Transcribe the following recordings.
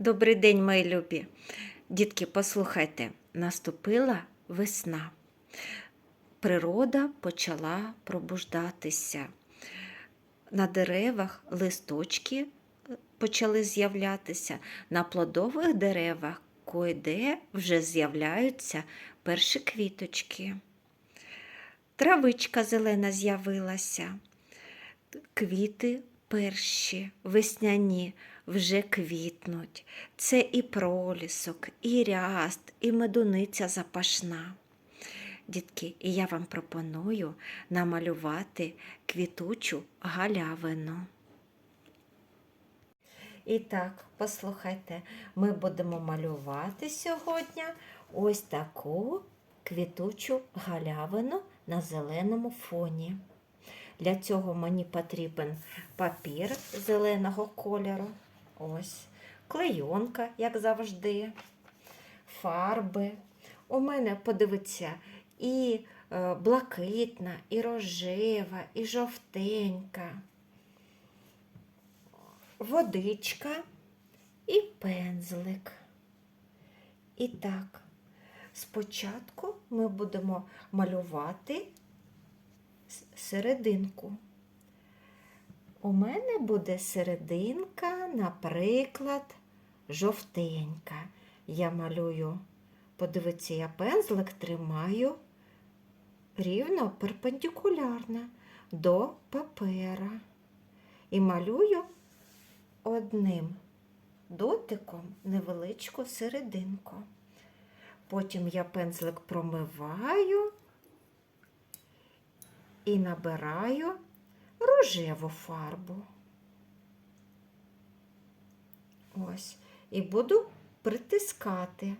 Добрий день, мої любі. Дітки, послухайте, наступила весна. Природа почала пробуждатися. На деревах листочки е, почали з'являтися, на плодових деревах кое-де вже з'являються перші квіточки. Травичка зелена з'явилася, квіти перші, весняні, вже квітнуть. Це і пролісок, і ряст, і медуниця запашна. Дітки, і я вам пропоную намалювати квітучу галявину. І так, послухайте, ми будемо малювати сьогодні ось таку квітучу галявину на зеленому фоні. Для цього мені потрібен папір зеленого кольору, ось, клейонка, як завжди, фарби. У мене, подивіться, і е, блакитна, і рожева, і жовтенька, водичка і пензлик. І так, спочатку ми будемо малювати серединку. У мене буде серединка, наприклад, жовтенька. Я малюю, подивіться, я пензлик тримаю рівно перпендикулярно до папера. І малюю одним дотиком невеличку серединку. Потім я пензлик промиваю і набираю рожеву фарбу. Ось. І буду притискати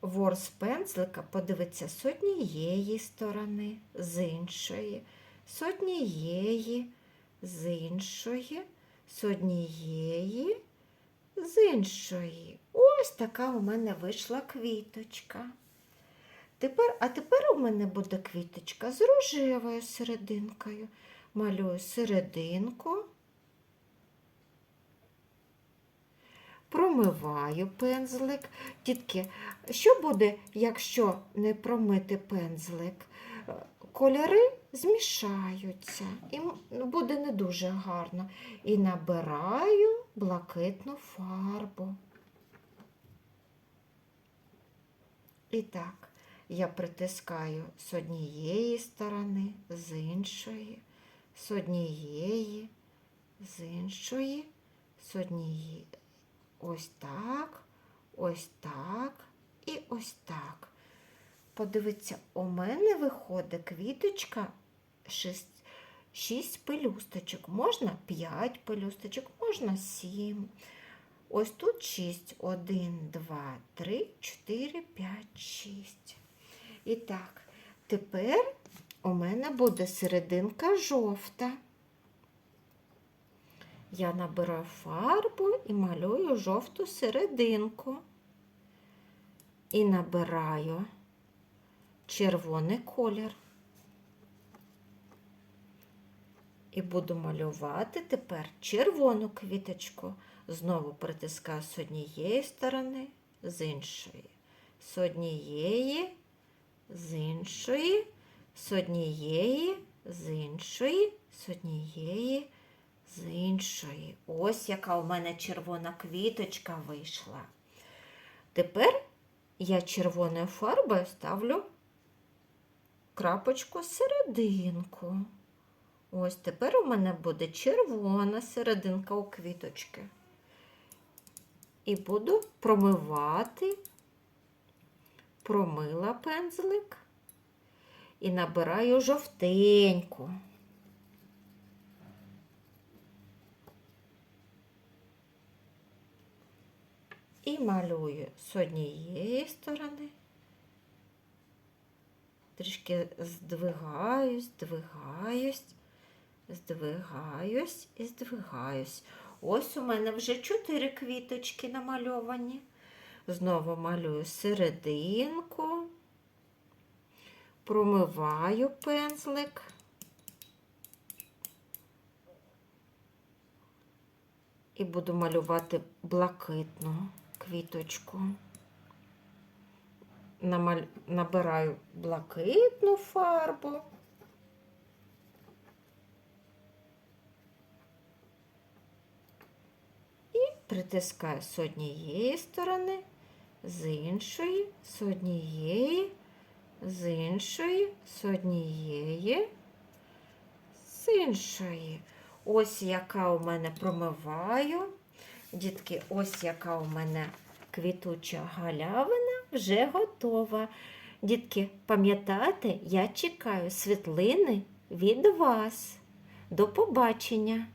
ворс пензлика, подивиться з однієї сторони, з іншої, з однієї, з іншої, з однієї, з іншої. Ось така у мене вийшла квіточка. Тепер, а тепер у мене буде квіточка з рожевою серединкою. Малюю серединку, промиваю пензлик. Дітки, що буде, якщо не промити пензлик? Кольори змішаються і буде не дуже гарно. І набираю блакитну фарбу. І так, я притискаю з однієї сторони, з іншої, з однієї, з іншої, з однієї. Ось так, ось так і ось так. Подивіться, у мене виходить квіточка 6, 6 пелюсточок. Можна 5 пелюсточок, можна 7. Ось тут 6. 1, 2, 3, 4, 5, 6. І так, тепер у мене буде серединка жовта. Я набираю фарбу і малюю жовту серединку. І набираю червоний колір. І буду малювати тепер червону квіточку. Знову притискаю з однієї сторони, з іншої, з однієї, з іншої, з однієї, з іншої, з однієї, з іншої. Ось яка у мене червона квіточка вийшла. Тепер я червоною фарбою ставлю крапочку серединку. Ось тепер у мене буде червона серединка у квіточки. І буду промивати, промила пензлик і набираю жовтеньку. І малюю з однієї сторони, трішки здвигаюсь, здвигаюсь, здвигаюсь і здвигаюсь. Ось у мене вже чотири квіточки намальовані. Знову малюю серединку, промиваю пензлик. І буду малювати блакитну квіточку. Набираю блакитну фарбу. І притискаю з однієї сторони, з іншої, з однієї, з іншої, з однієї, з іншої. Ось яка у мене промиваю. Дітки, ось яка у мене квітуча галявина вже готова. Дітки, пам'ятаєте, я чекаю світлини від вас. До побачення!